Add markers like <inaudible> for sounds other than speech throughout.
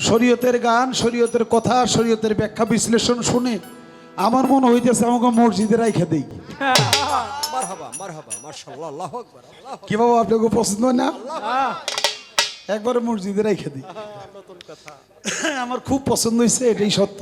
শরীয়তের গান শরীয়তের কথা শরীয়তের ব্যাখ্যা বিশ্লেষণ শুনে আমার মনে হইতেছে আমাকে মসজিদে রাইখা দেই। কি বাবা আপনাকে পছন্দ হয় না? একবার মসজিদে রাইখা দিই। <coughs> আমার খুব পছন্দ হয়েছে এটাই সত্য।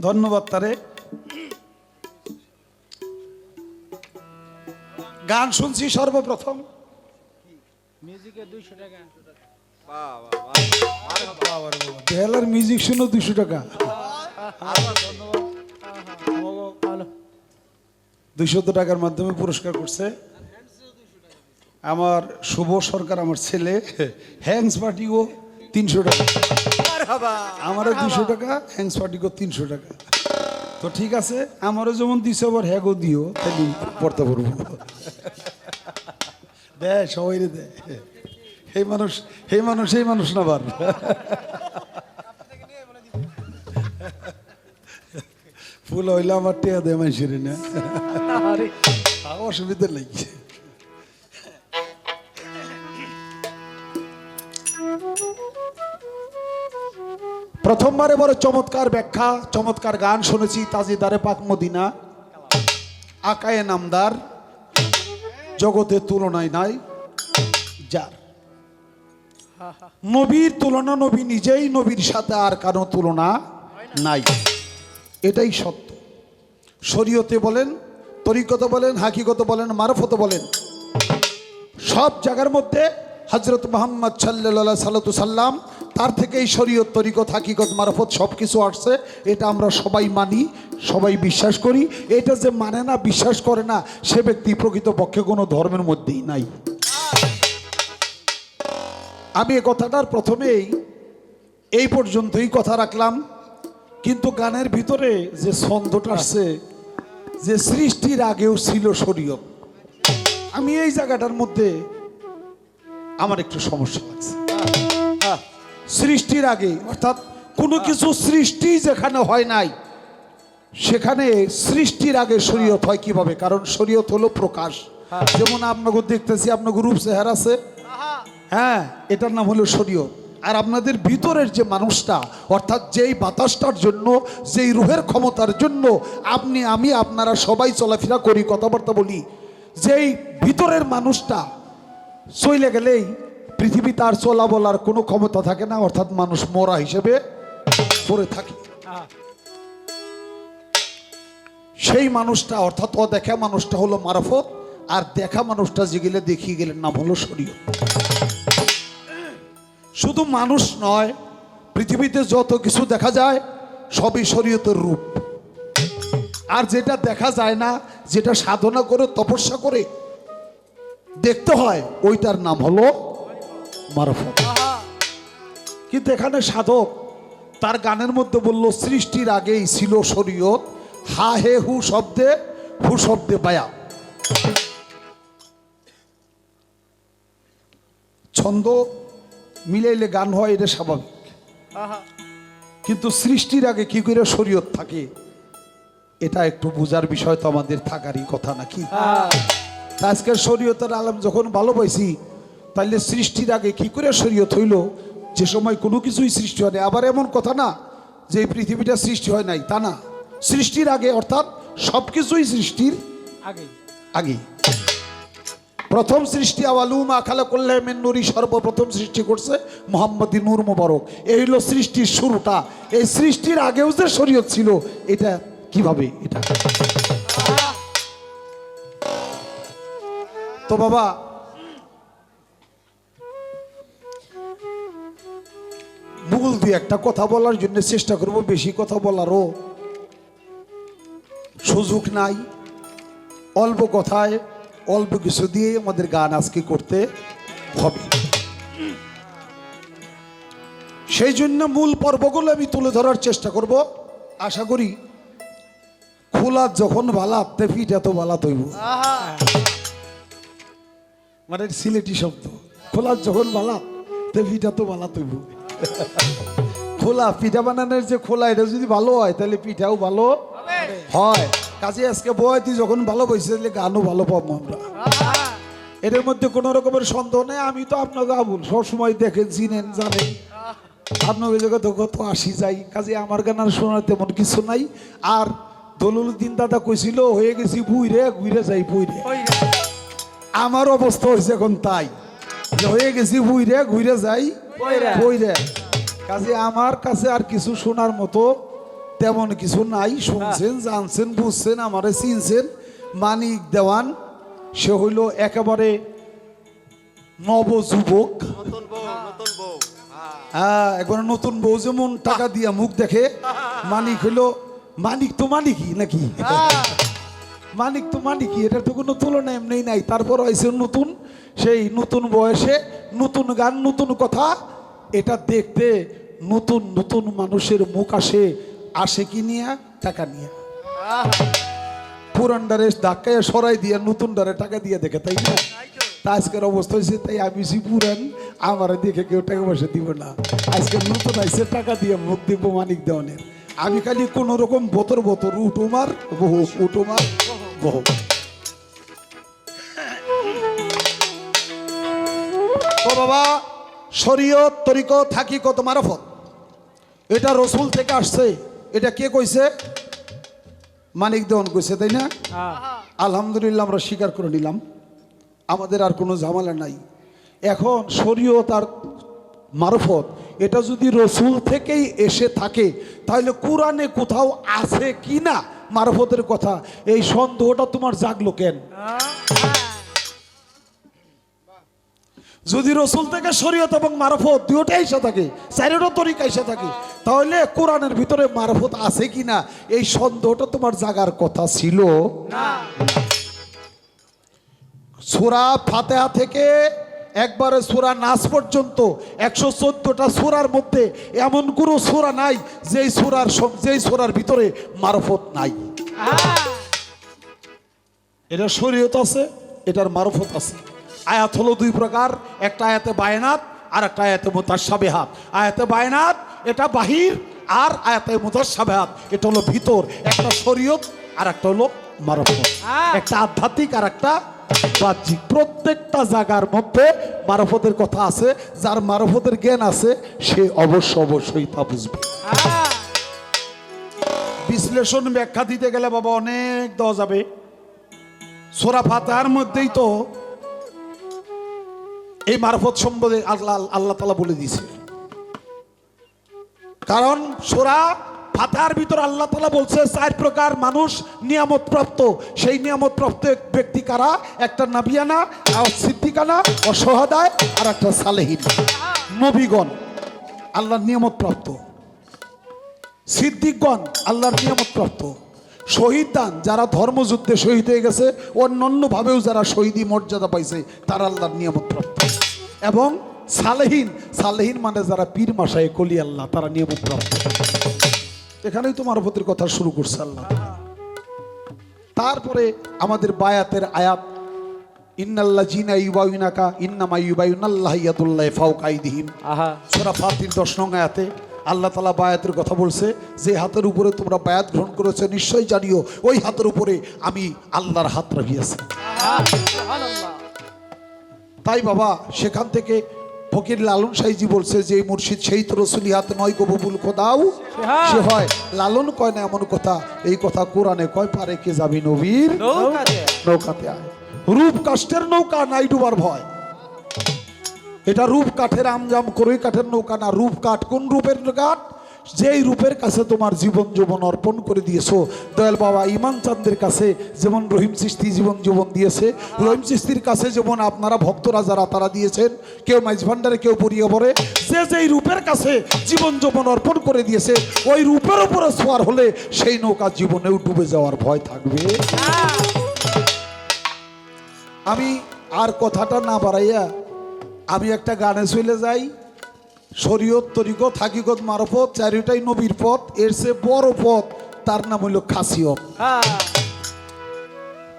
ধন্যবাদ তারে। গান শুনছি সর্বপ্রথম। বেলার মিউজিক শুনো দুশো টাকা। টাকার মাধ্যমে পুরস্কার করছে। আমার শুভ সরকার, আমার ছেলে হ্যাংস পার্টি পার্টিও তিনশো টাকা। আমারও দুশো টাকা হ্যাংস পার্টিকেও তিনশো টাকা। তো ঠিক আছে, আমারও যেমন দিছে, আবার হ্যাগও দিও তাহলে পড়তে পারব। দে সবাই রে এই মানুষ এই মানুষ এই মানুষ না বার ফুল হইলে আমার টেয়া দেয় মানুষের না। অসুবিধা নেই। প্রথমবারে বড় চমৎকার ব্যাখ্যা চমৎকার গান শুনেছি তাজিদারে পাক মদিনা। আকায়ে নামদার জগতে তুলনায় নাই যার। নবীর তুলনা নবী নিজেই নবীর সাথে আর কারও তুলনা নাই। এটাই সত্য। শরীয়তে বলেন, তরিকত বলেন হাকিগত বলেন, মারফত বলেন, সব জায়গার মধ্যে হজরত মোহাম্মদ সাল্লা সাল্লাতু সাল্লাম, তার থেকেই শরীয়ত, তরিকত, হাকিকত, মারফত সব কিছু আসছে। এটা আমরা সবাই মানি, সবাই বিশ্বাস করি। এটা যে মানে না, বিশ্বাস করে না, সে ব্যক্তি প্রকৃতপক্ষে কোনো ধর্মের মধ্যেই নাই। আমি এ কথাটার প্রথমেই এই পর্যন্তই কথা রাখলাম। কিন্তু গানের ভিতরে যে ছন্দটা আসছে, যে সৃষ্টির আগেও ছিল শরীয়ত, আমি এই জায়গাটার মধ্যে আমার একটু সমস্যা লাগছে। সৃষ্টির আগে, অর্থাৎ কোনো কিছু সৃষ্টি যেখানে হয় নাই, সেখানে সৃষ্টির আগে শরীয়ত হয় কীভাবে? কারণ শরীয়ত হলো প্রকাশ। যেমন আপনাকে দেখতেছি, আপনাকে রূপ চেহার আছে হ্যাঁ। এটার নাম হলো শরীয়ত। আর আপনাদের ভিতরের যে মানুষটা, অর্থাৎ যেই বাতাসটার জন্য, যেই রুহের ক্ষমতার জন্য আপনি, আমি, আপনারা সবাই চলাফেরা করি, কথাবার্তা বলি, যেই ভিতরের মানুষটা চলে গেলেই পৃথিবী তার চলা বলার কোনো ক্ষমতা থাকে না, অর্থাৎ মানুষ মরা হিসেবে পড়ে থাকে। সেই মানুষটা, অর্থাৎ অদেখা মানুষটা হলো মারফত, আর দেখা মানুষটা যে গেলে দেখিয়ে গেলেন নাম হলো শরীয়ত। শুধু মানুষ নয়, পৃথিবীতে যত কিছু দেখা যায়, সবই শরীয়তের রূপ। আর যেটা দেখা যায় না, যেটা সাধনা করে, তপস্যা করে, দেখতে হয়, ওইটার নাম হলো মারফত। কিন্তু এখানে সাধক তার গানের মধ্যে বলল, সৃষ্টির আগেই ছিল শরীয়ত, হা হে হু শব্দে হু শব্দে বায়া। ছন্দ মিলাইলে গান হয় এটা স্বাভাবিক। কিন্তু সৃষ্টির আগে কি করে শরীয়ত থাকে এটা একটু বোঝার বিষয় তো আমাদের থাকারই কথা নাকি? আজকের শরীয়তের আলম যখন ভালো পাইছি তাহলে সৃষ্টির আগে কি করে শরীয়ত হইল? যে সময় কোনো কিছুই সৃষ্টি হয় না আবার এমন কথা না যে এই পৃথিবীটা সৃষ্টি হয় নাই তা না। সৃষ্টির আগে অর্থাৎ সব কিছুই সৃষ্টির আগে আগে প্রথম সৃষ্টি আওয়ালুমা খালা করলে নুরি সর্বপ্রথম সৃষ্টি করছে মোহাম্মদ নূর মোবারক। এই হলো সৃষ্টির শুরুটা। এই সৃষ্টির আগেও যে শরীয়ত ছিল, এটা কীভাবে এটা? তো বাবা মূল দিয়ে একটা কথা বলার জন্য চেষ্টা করব, বেশি কথা বলারও সুযোগ নাই। অল্প কথায় অল্প কিছু দিয়ে আমাদের গান আজকে করতে হবে। সেই জন্য মূল পর্বগুলো আমি তুলে ধরার চেষ্টা করব। আশা করি খোলা যখন বালা তে ফিট এত বালা তৈব। মানে সিলেটি শব্দ। খোলা যখন বালা তে ফিট এত বালা তৈব। খোলা পিঠা বানানোর যে খোলা এটা যদি ভালো হয় তাহলে পিঠাও ভালো হয়। কাজে আজকে বয়তি যখন ভালো বইছে তাহলে গানও ভালো পাবো আমরা। এটার মধ্যে কোনো রকমের সন্দেহ নেই আমি তো আপনাকে আবুল। সবসময় দেখেন চিনেন জানেন। আপনার জায়গায় কত আসি যাই। কাজে আমার গান আর শোনার তেমন কিছু নাই। আর দলুলুদ্দিন দাদা কইছিল হয়ে গেছি বুইরে ঘুরে যাই বুইরে আমার অবস্থা হয়েছে এখন তাই। হয়ে গেছি বুইরে ঘুরে যাই। বইরে কাজে আমার কাছে আর কিছু শোনার মতো তেমন কিছু নাই শুনছেন জানছেন বুঝছেন আমারে চিনছেন। মানিক দেওয়ান সে হইল একেবারে নবযুবক। হ্যাঁ একবার নতুন বউ যেমন টাকা দিয়া মুখ দেখে। মানিক হইল মানিক তো মানিকই নাকি? মানিক তো মানিকই এটার তো কোনো তুলনা এমনি নাই। তারপর হয়েছে নতুন সেই নতুন বয়সে নতুন গান নতুন কথা। এটা দেখতে নতুন নতুন মানুষের মুখ আসে আসে কি নিয়া, টাকা নিয়ে। পুরান ডারে ধাক্কায় সরাই দিয়ে, নতুন ডারে টাকা দিয়ে দেখে, তাই না? তা আজকের অবস্থা হয়েছে, তাই আমি সি পুরান, আমার দেখে কেউ টাকা পয়সা দিব না। আজকে নতুন আইসে টাকা দিয়ে মুখ দিব মানিক দেওয়ানের। আমি খালি কোন রকম বোতর বোতর উঠুমার বহু উঠুমার বহু। ও বাবা তরিক থাকি কত মারফত। এটা রসুল থেকে আসছে। এটা কে কইছে? মানিক দেওয়ান কইছে তাই না? আলহামদুলিল্লাহ আমরা স্বীকার করে নিলাম। আমাদের আর কোনো ঝামেলা নাই। এখন শরীয়ত আর মারফত এটা যদি রসুল থেকেই এসে থাকে তাহলে কোরআনে কোথাও আছে কি না মারফতের কথা? এই সন্দেহটা তোমার জাগলো কেন? যদি রসুল থেকে শরীয়ত এবং মারফত দুটোই এসে থাকে চারিটা তরিকা এসে থাকে তাহলে কোরআনের ভিতরে মারফত আছে কি না এই সন্দেহটা তোমার জাগার কথা ছিল। সুরা ফাতেহা থেকে একবারে সুরা নাচ পর্যন্ত একশো চোদ্দটা সুরার মধ্যে এমন কোনো সুরা নাই যেই সুরার যেই সুরার ভিতরে মারফত নাই। এটা শরীয়ত আছে এটার মারফত আছে। আয়াত হলো দুই প্রকার একটা আয়াতে বায়নাত আর একটা আয়াতে মোতার মোতাসাবেহাত আয়াতে বায়নাত এটা বাহির আর আয়াতে মোতাসাবেহাত এটা হলো ভিতর একটা শরীয়ত আর একটা হলো মারফত। একটা আধ্যাত্মিক আর একটা বাহ্যিক। প্রত্যেকটা জায়গার মধ্যে মারফতের কথা আছে যার মারফতের জ্ঞান আছে সে অবশ্য অবশ্যই তা বুঝবে। বিশ্লেষণ ব্যাখ্যা দিতে গেলে বাবা অনেক দেওয়া যাবে। সোরা ফাতাহার মধ্যেই তো এই মারফত সম্বন্ধে আল্লাহ আল্লাহ তালা বলে দিয়েছে। কারণ সোরা ফাতাহার ভিতর আল্লাহ তালা বলছে, চার প্রকার মানুষ নিয়ামত প্রাপ্ত। সেই নিয়ামত প্রাপ্ত ব্যক্তি কারা? একটা নাবিয়ানা সিদ্দিকানা, ও আর একটা সালেহীন। নবীগণ, আল্লাহর নিয়ামত প্রাপ্ত। সিদ্দিকগণ, আল্লাহর নিয়ামত প্রাপ্ত। শহীদ দান যারা ধর্মযুদ্ধে শহীদ হয়ে গেছে অন্যান্যভাবেও যারা শহীদি মর্যাদা পাইছে তারা আল্লাহর নিয়ামত প্রাপ্ত এবং সালেহীন সালেহীন মানে যারা পীর মাসায় কলি আল্লাহ তারা নিয়ামত প্রাপ্ত এখানেই তো মারফতের কথা শুরু করছে আল্লাহ। তারপরে আমাদের বায়াতের আয়াত ইন্নাল্লাহ জিনা ইউবাইনাকা ইন্নামা ইউবাইনাল্লাহ ইয়াদুল্লাহ ফাউকাইদিহিম আহা। সোরা ফাতির দশ নং আয়াতে আল্লাহ তালা বায়াতের কথা বলছে যে হাতের উপরে তোমরা বায়াত গ্রহণ করেছ নিশ্চয়ই জানিও ওই হাতের উপরে আমি আল্লাহর হাত রাখিয়াছি। তাই বাবা সেখান থেকে ফকির লালন সাইজি বলছে যে এই মুর্শিদ সেই তো রসুলি হাত নয় কবুল খোদাও। সে হয় লালন কয় না এমন কথা এই কথা কোরআনে কয় পারে কে যাবি নবীর নৌকাতে আয়। রূপ কাষ্টের নৌকা নাই ডুবার ভয়। এটা রূপ কাঠের আমজাম করে কাঠের নৌকা না রূপ কাঠ। কোন রূপের কাঠ? যেই রূপের কাছে তোমার জীবন জীবন অর্পণ করে দিয়েছ। দয়াল বাবা ইমান চাঁদের কাছে যেমন রহিম সৃষ্টি জীবন জীবন দিয়েছে রহিম সৃষ্টির কাছে যেমন আপনারা ভক্তরা যারা তারা দিয়েছেন কেউ মাইজ ভান্ডারে কেউ পড়িয়ে পড়ে যে যেই রূপের কাছে জীবন জীবন অর্পণ করে দিয়েছে ওই রূপের উপরে সোয়ার হলে সেই নৌকা জীবনেও ডুবে যাওয়ার ভয় থাকবে। আমি আর কথাটা না বাড়াইয়া একটা গানে চলে যাই। শরীয়ত তরিকত হাকিকত মারফত চারিটাই নবীর পথ। এর চেয়ে বড় পথ তার নাম হইল খাসিয়ত।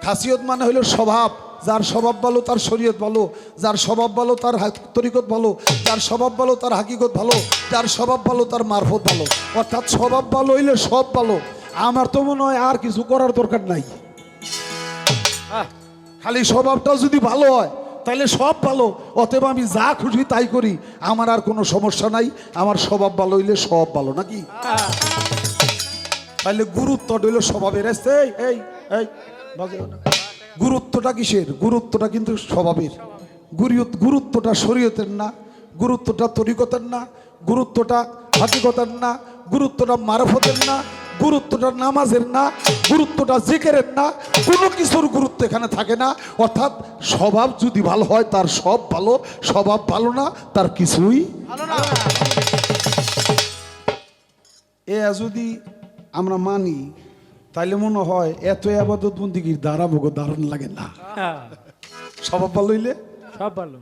খাসিয়ত মানে হইল স্বভাব। যার স্বভাব ভালো তার শরীয়ত ভালো। যার স্বভাব ভালো তার হাক- তরিকত ভালো। যার স্বভাব ভালো তার হাকিকত ভালো। যার স্বভাব ভালো তার মারফত ভালো। অর্থাৎ স্বভাব ভালো হইলে সব ভালো। আমার তো মনে হয় আর কিছু করার দরকার নাই। খালি স্বভাবটা যদি ভালো হয় তাহলে সব ভালো অতএব আমি যা খুশি তাই করি। আমার আর কোনো সমস্যা নাই আমার স্বভাব ভালো হইলে সব ভালো নাকি? তাহলে গুরুত্ব হইল স্বভাবের এসছে, এই এই গুরুত্বটা কিসের? গুরুত্বটা কিন্তু স্বভাবের। গুরুত- গুরুত্বটা শরীয়তের না গুরুত্বটা তরিকতের না গুরুত্বটা হাকিকতের না গুরুত্বটা মারফতের না গুরুত্বটা নামাজের না গুরুত্বটা জিকেরের না কোনো কিছুর গুরুত্ব এখানে থাকে না। অর্থাৎ স্বভাব যদি ভালো হয় তার সব ভালো স্বভাব ভালো না তার কিছুই এ যদি আমরা মানি তাইলে মনে হয় এত আবাদত বন্দিগির দ্বারা ভোগ দারুণ লাগে না। হ্যাঁ, স্বভাব ভালো হইলে? সব ভালো।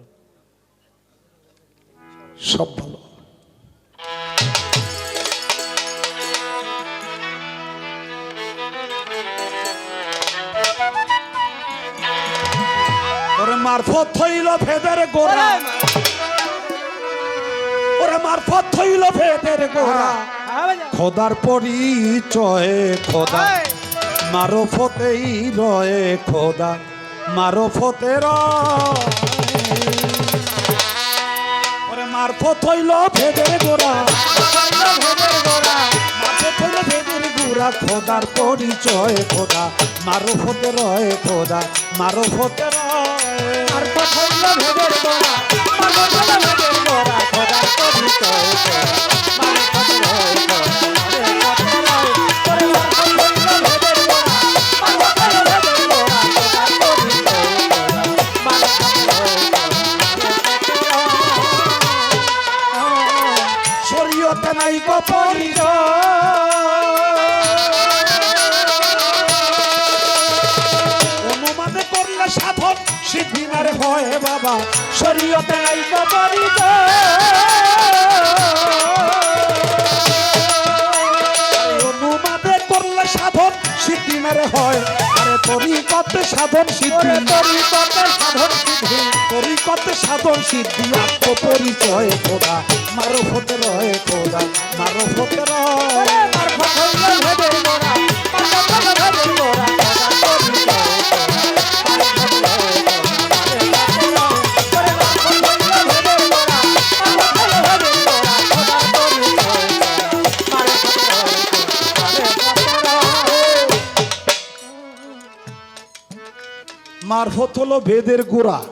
সব ভালো। মারফত হইল ভেদের গোড়া। ওরে মারফত হইল ভেদের গোড়া। হ্যাঁ, বাজা। খোদার পরিচয় খোদা মারফতেই রয়ে খোদা মারফতে। ওরে মারফত হইল ভেদের গোড়া। গোড়া খোদার পরিচয় খোদা মারফতে রয়ে খোদা মারফতে রয় গোড়া, মাগো বলো ভেদের গোড়া, খোদার করলে সাধন সিদ্ধি মারে হয় বাবা শরীয়তে নাই গো অনুমানে করলে সাধন সিদ্ধি মেরে হয় আরে তরিকতে সাধন সিদ্ধি। তরিকতে সাধন সিদ্ধি। তরিকতে সাধন সিদ্ধি। আত্মপরিচয় খোদা মারো ফতে রয় খোদা মারো মারফত হলো বেদের গোড়া।